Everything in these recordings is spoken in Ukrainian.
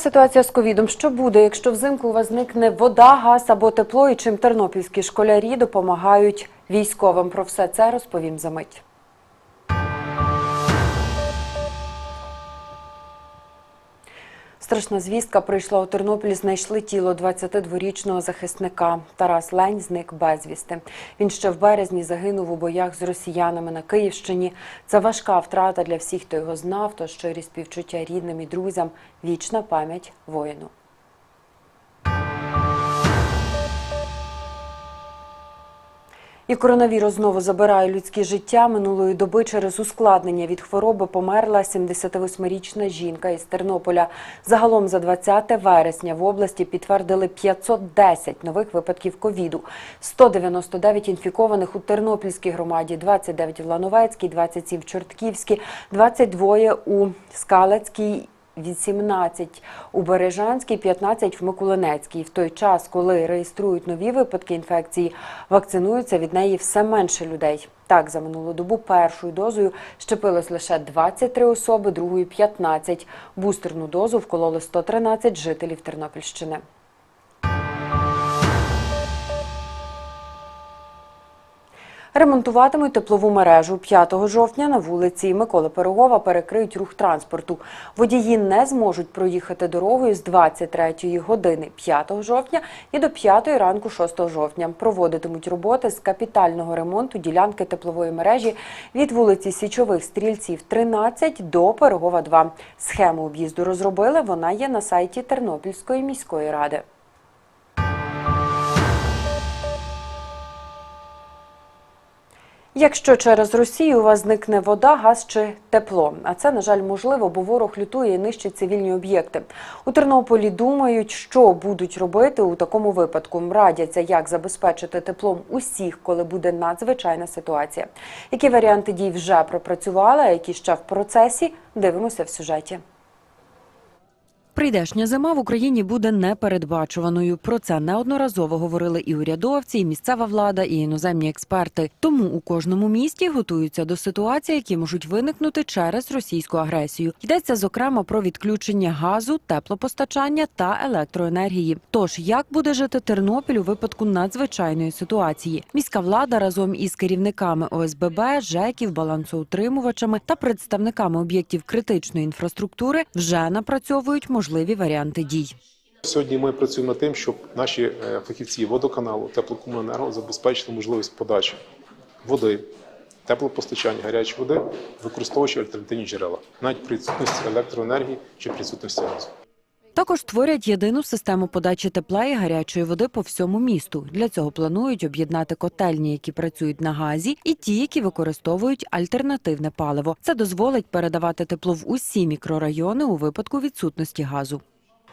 Ситуація з ковідом? Що буде, якщо взимку у вас зникне вода, газ або тепло, і чим тернопільські школярі допомагають військовим? Про все це розповім за мить. Страшна звістка прийшла у Тернопіль. Знайшли тіло 22-річного захисника. Тарас Лень зник безвісти. Він ще в березні загинув у боях з росіянами на Київщині. Це важка втрата для всіх, хто його знав. То щирі співчуття рідним і друзям. Вічна пам'ять воїну. І коронавірус знову забирає людське життя. Минулої доби через ускладнення від хвороби померла 78-річна жінка із Тернополя. Загалом за 20 вересня в області підтвердили 510 нових випадків ковіду. 199 інфікованих у Тернопільській громаді, 29 в Лановецькій, 27 в Чортківській, 22 у Скалецькій 18 у Бережанській, 15 в Миколинецькій. В той час, коли реєструють нові випадки інфекції, вакцинуються від неї все менше людей. Так, за минулу добу першою дозою щепилось лише 23 особи, другою 15. Бустерну дозу вкололи 113 жителів Тернопільщини. Ремонтуватимуть теплову мережу 5 жовтня на вулиці Миколи Пирогова перекриють рух транспорту. Водії не зможуть проїхати дорогою з 23 години 5 жовтня і до 5 ранку 6 жовтня. Проводитимуть роботи з капітального ремонту ділянки теплової мережі від вулиці Січових стрільців 13 до Пирогова 2. Схему об'їзду розробили. Вона є на сайті Тернопільської міської ради. Якщо через Росію у вас зникне вода, газ чи тепло, а це на жаль можливо, бо ворог лютує і нищить цивільні об'єкти. У Тернополі думають, що будуть робити у такому випадку. Радяться, як забезпечити теплом усіх, коли буде надзвичайна ситуація. Які варіанти дій вже пропрацювали, а які ще в процесі? Дивимося в сюжеті. Прийдешня зима в Україні буде непередбачуваною. Про це неодноразово говорили і урядовці, і місцева влада, і іноземні експерти. Тому у кожному місті готуються до ситуацій, які можуть виникнути через російську агресію. Йдеться зокрема про відключення газу, теплопостачання та електроенергії. Тож як буде жити Тернопіль у випадку надзвичайної ситуації? Міська влада разом із керівниками ОСББ, ЖЕКів, балансоутримувачами та представниками об'єктів критичної інфраструктури вже напрацьовують можливі варіанти дій. Сьогодні ми працюємо над тим, щоб наші е, фахівці водоканалу, теплокомуненерго забезпечили можливість подачі води, теплопостачання гарячої води, використовуючи альтернативні джерела, навіть при відсутності електроенергії чи при відсутності газу. Також створять єдину систему подачі тепла і гарячої води по всьому місту. Для цього планують об'єднати котельні, які працюють на газі, і ті, які використовують альтернативне паливо. Це дозволить передавати тепло в усі мікрорайони у випадку відсутності газу.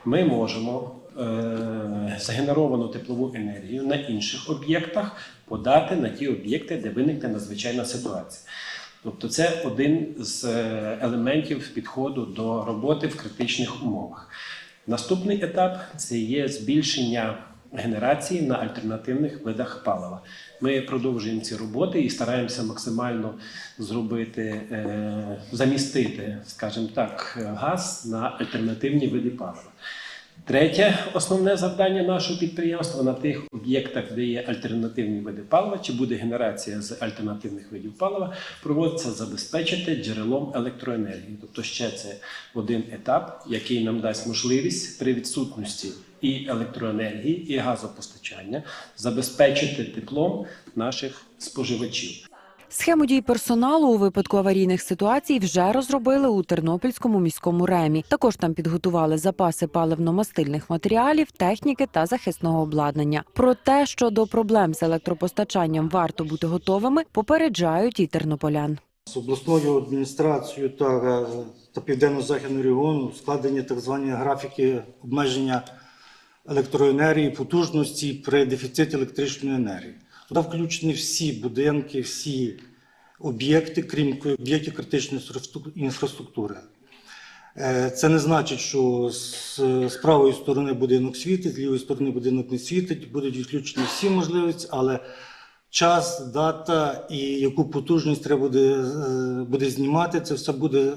ми можемо е, згенеровану теплову енергію на інших об'єктах подати на ті об'єкти, де виникне надзвичайна ситуація. Тобто це один з е, елементів підходу до роботи в критичних умовах. Наступний етап це є збільшення генерації на альтернативних видах палива. Ми продовжуємо ці роботи і стараємося максимально зробити, е, замістити, скажімо так, газ на альтернативні види палива. Третє основне завдання нашого підприємства на тих об'єктах, де є альтернативні види палива, чи буде генерація з альтернативних видів палива, проводиться забезпечити джерелом електроенергії. Тобто ще це один етап, який нам дасть можливість при відсутності і електроенергії, і газопостачання забезпечити теплом наших споживачів. Схему дій персоналу у випадку аварійних ситуацій вже розробили у Тернопільському міському ремі. Також там підготували запаси паливно-мастильних матеріалів, техніки та захисного обладнання. Про те, що до проблем з електропостачанням варто бути готовими, попереджають і тернополян. З обласною адміністрацією та, е, та південно-західного регіону складені так звані графіки обмеження електроенергії, потужності при дефіциті електричної енергії. Туди включені всі будинки, всі об'єкти, крім об'єктів критичної інфраструктури. Е, Це не значить, що з, правої сторони будинок світить, з лівої сторони будинок не світить, будуть відключені всі можливості, але час, дата і яку потужність треба буде, е, буде знімати, це все буде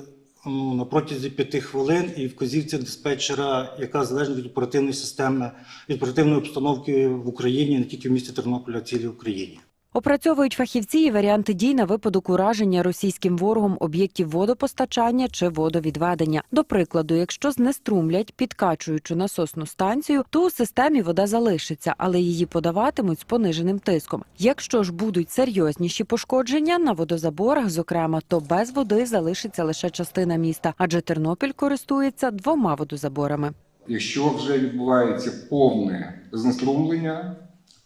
ну, на протязі п'яти хвилин, і вказівці диспетчера, яка залежить від оперативної системи, від оперативної обстановки в Україні, не тільки в місті Тернополя, а в цілій Україні. Опрацьовують фахівці і варіанти дій на випадок ураження російським ворогом об'єктів водопостачання чи водовідведення. До прикладу, якщо знеструмлять підкачуючу насосну станцію, то у системі вода залишиться, але її подаватимуть з пониженим тиском. Якщо ж будуть серйозніші пошкодження на водозаборах, зокрема, то без води залишиться лише частина міста, адже Тернопіль користується двома водозаборами. Якщо вже відбувається повне знеструмлення,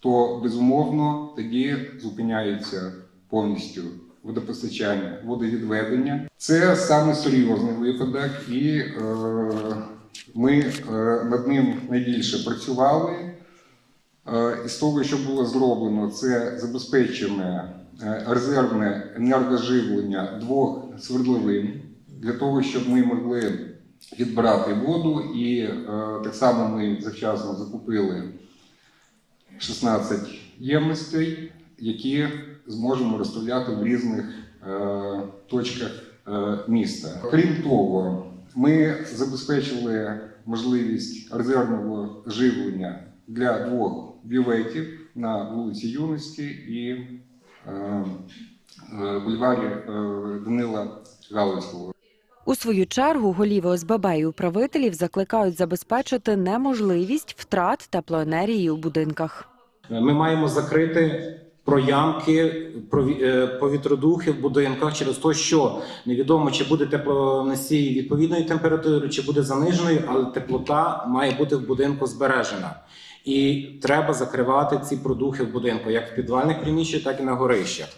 то безумовно тоді зупиняється повністю водопостачання, водовідведення. Це саме серйозний випадок, і е, ми е, над ним найбільше працювали. Е, Із того, що було зроблено, це забезпечене е, резервне енергоживлення двох свердловин для того, щоб ми могли відбирати воду, і е, так само ми завчасно закупили 16 ємностей, які зможемо розставляти в різних е, точках е, міста. Крім того, ми забезпечили можливість резервного живлення для двох бюветів на вулиці Юності і е, е, бульварі е, Данила Галицького. У свою чергу голів ОСББ і управителів закликають забезпечити неможливість втрат теплоенергії у будинках. Ми маємо закрити проямки, е, повітродухи в будинках через те, що невідомо, чи буде теплоносій відповідної температури, чи буде заниженою, але теплота має бути в будинку збережена. І треба закривати ці продухи в будинку, як в підвальних приміщеннях, так і на горищах.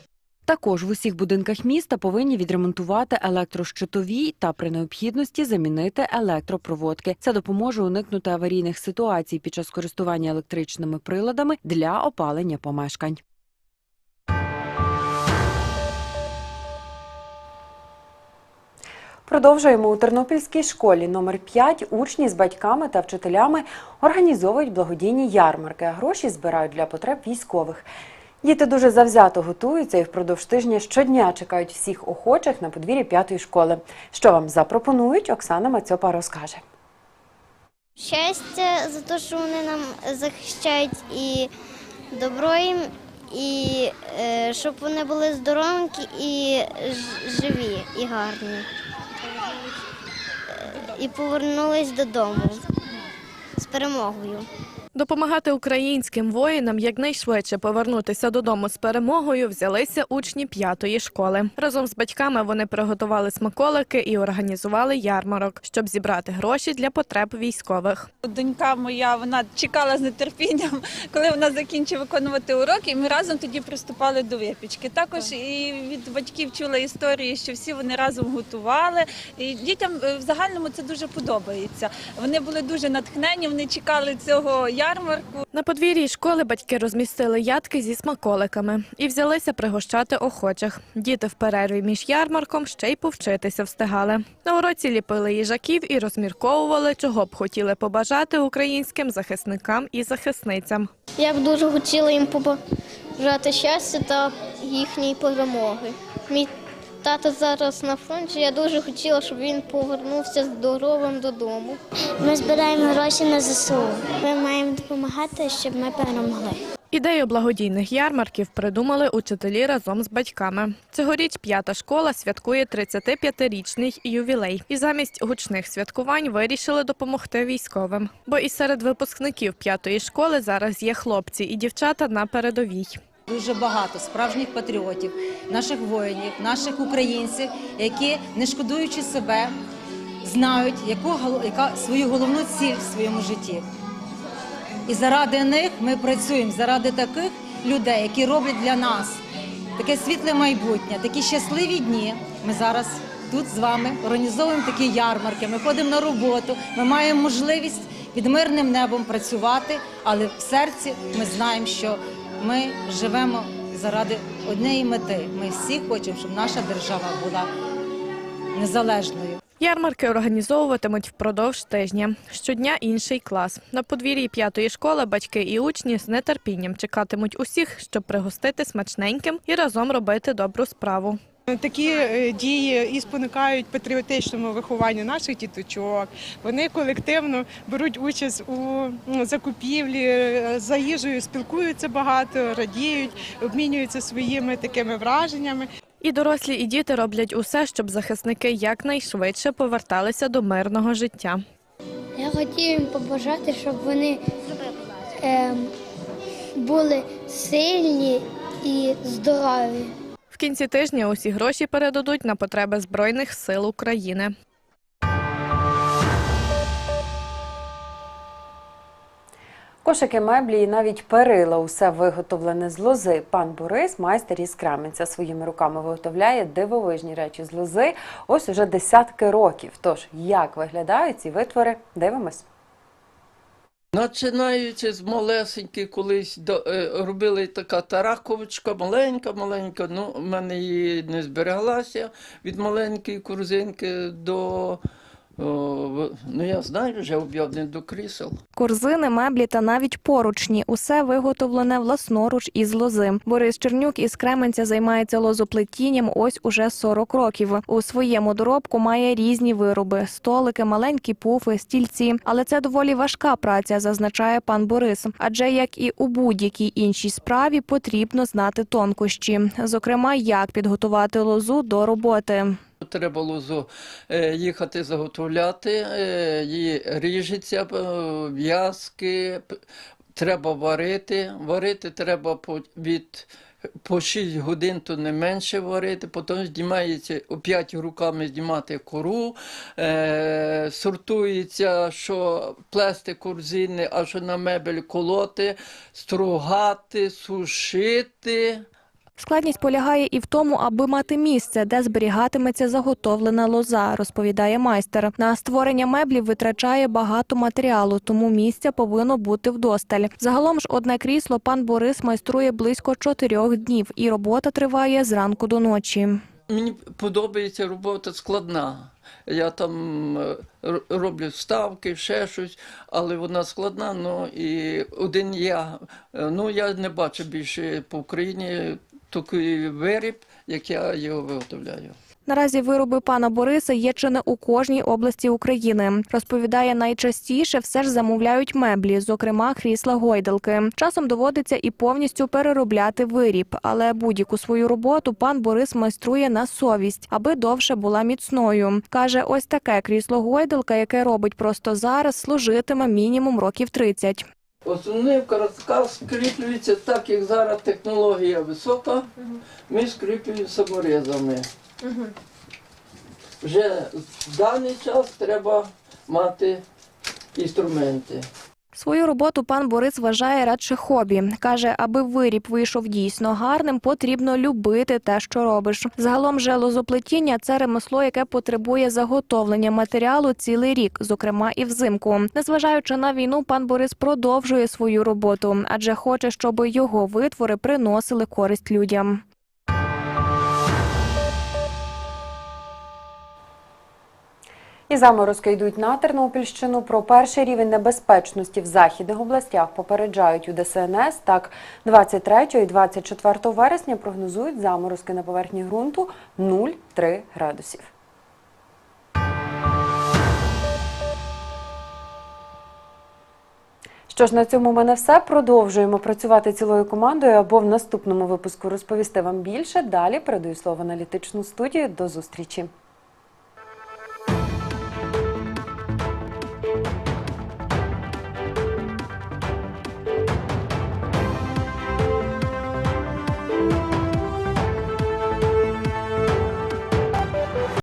Також в усіх будинках міста повинні відремонтувати електрощитові та при необхідності замінити електропроводки. Це допоможе уникнути аварійних ситуацій під час користування електричними приладами для опалення помешкань. Продовжуємо у Тернопільській школі номер 5 учні з батьками та вчителями організовують благодійні ярмарки, а гроші збирають для потреб військових. Діти дуже завзято готуються і впродовж тижня щодня чекають всіх охочих на подвір'ї п'ятої школи. Що вам запропонують, Оксана Мацьопа розкаже. Щастя за те, що вони нам захищають і добро їм, і е, щоб вони були здоровенькі і живі, і гарні. Е, І повернулись додому з перемогою. Допомагати українським воїнам якнайшвидше повернутися додому з перемогою взялися учні п'ятої школи. Разом з батьками вони приготували смаколики і організували ярмарок, щоб зібрати гроші для потреб військових. Донька моя вона чекала з нетерпінням, коли вона закінчить виконувати уроки, і ми разом тоді приступали до випічки. Також і від батьків чула історії, що всі вони разом готували. І дітям е, в загальному це дуже подобається. Вони були дуже натхнені, вони чекали цього ярмарку. На подвір'ї школи батьки розмістили ядки зі смаколиками і взялися пригощати охочих. Діти в перерві між ярмарком ще й повчитися встигали. На уроці ліпили їжаків і розмірковували, чого б хотіли побажати українським захисникам і захисницям. Я б дуже хотіла їм побажати щастя та їхньої перемоги. Мій тато зараз на фронті. Я дуже хотіла, щоб він повернувся здоровим додому. Ми збираємо гроші на ЗСУ. Ми маємо допомагати, щоб ми перемогли. Ідею благодійних ярмарків придумали учителі разом з батьками. Цьогоріч п'ята школа святкує 35-річний ювілей. І замість гучних святкувань вирішили допомогти військовим. Бо і серед випускників п'ятої школи зараз є хлопці і дівчата на передовій. Дуже багато справжніх патріотів, наших воїнів, наших українців, які, не шкодуючи себе, знають, яку, яка свою головну ціль в своєму житті. І заради них ми працюємо, заради таких людей, які роблять для нас таке світле майбутнє, такі щасливі дні. Ми зараз тут з вами організовуємо такі ярмарки. Ми ходимо на роботу, ми маємо можливість під мирним небом працювати, але в серці ми знаємо, що ми живемо заради однієї мети. Ми всі хочемо, щоб наша держава була незалежною. Ярмарки організовуватимуть впродовж тижня. Щодня інший клас. На подвір'ї п'ятої школи батьки і учні з нетерпінням чекатимуть усіх, щоб пригостити смачненьким і разом робити добру справу. Такі е, дії і спонукають патріотичному вихованню наших діточок. Вони колективно беруть участь у закупівлі, е, за їжею спілкуються багато, радіють, обмінюються своїми такими враженнями. І дорослі, і діти роблять усе, щоб захисники якнайшвидше поверталися до мирного життя. Я хотів їм побажати, щоб вони ем, були сильні і здорові. Кінці тижня усі гроші передадуть на потреби Збройних сил України. Кошики, меблі і навіть перила усе виготовлене з лози. Пан Борис, майстер із Кременця, своїми руками виготовляє дивовижні речі з лози. Ось уже десятки років. Тож як виглядають ці витвори? Дивимось. Починаючи з малесеньки, колись до, е, робили така тараковочка, маленька, маленька. Ну, в мене її не збереглася від маленької корзинки до. Ну я знаю, вже об'єднаний до крісел. Корзини, меблі та навіть поручні – усе виготовлене власноруч із лози. Борис Чернюк із Кременця займається лозоплетінням ось уже 40 років. У своєму доробку має різні вироби – столики, маленькі пуфи, стільці. Але це доволі важка праця, зазначає пан Борис. Адже, як і у будь-якій іншій справі, потрібно знати тонкощі. Зокрема, як підготувати лозу до роботи. Треба лозу е, їхати заготовляти, е, її ріжеться, е, в'язки, треба варити. Варити треба від по 6 годин, то не менше варити, потім знімається опять руками знімати кору, е, сортується, що плести корзини, а що на мебель колоти, стругати, сушити. Складність полягає і в тому, аби мати місце, де зберігатиметься заготовлена лоза, розповідає майстер. На створення меблів витрачає багато матеріалу, тому місця повинно бути вдосталь. Загалом ж одне крісло пан Борис майструє близько чотирьох днів, і робота триває зранку до ночі. Мені подобається робота складна. Я там е, роблю ставки, ще щось, але вона складна. Ну і один я. е, Ну я не бачу більше по Україні такий виріб, як я його виготовляю. Наразі вироби пана Бориса є чи не у кожній області України. Розповідає, найчастіше все ж замовляють меблі, зокрема крісла гойдалки. Часом доводиться і повністю переробляти виріб, але будь-яку свою роботу пан Борис майструє на совість, аби довше була міцною. Каже, ось таке крісло гойдалка, яке робить просто зараз, служитиме мінімум років 30. Основний розказ скріплюється так, як зараз технологія висока. Ми скріплюємо саморізами. Вже в даний час треба мати інструменти. Свою роботу пан Борис вважає радше хобі. Каже, аби виріб вийшов дійсно гарним, потрібно любити те, що робиш. Загалом же лозоплетіння – це ремесло, яке потребує заготовлення матеріалу цілий рік, зокрема і взимку. Незважаючи на війну, пан Борис продовжує свою роботу, адже хоче, щоб його витвори приносили користь людям. І заморозки йдуть на Тернопільщину. Про перший рівень небезпечності в західних областях попереджають у ДСНС. Так, 23 і 24 вересня прогнозують заморозки на поверхні ґрунту 0,3 градусів. Що ж, на цьому в мене все. Продовжуємо працювати цілою командою або в наступному випуску розповісти вам більше. Далі передаю слово аналітичну студію. До зустрічі.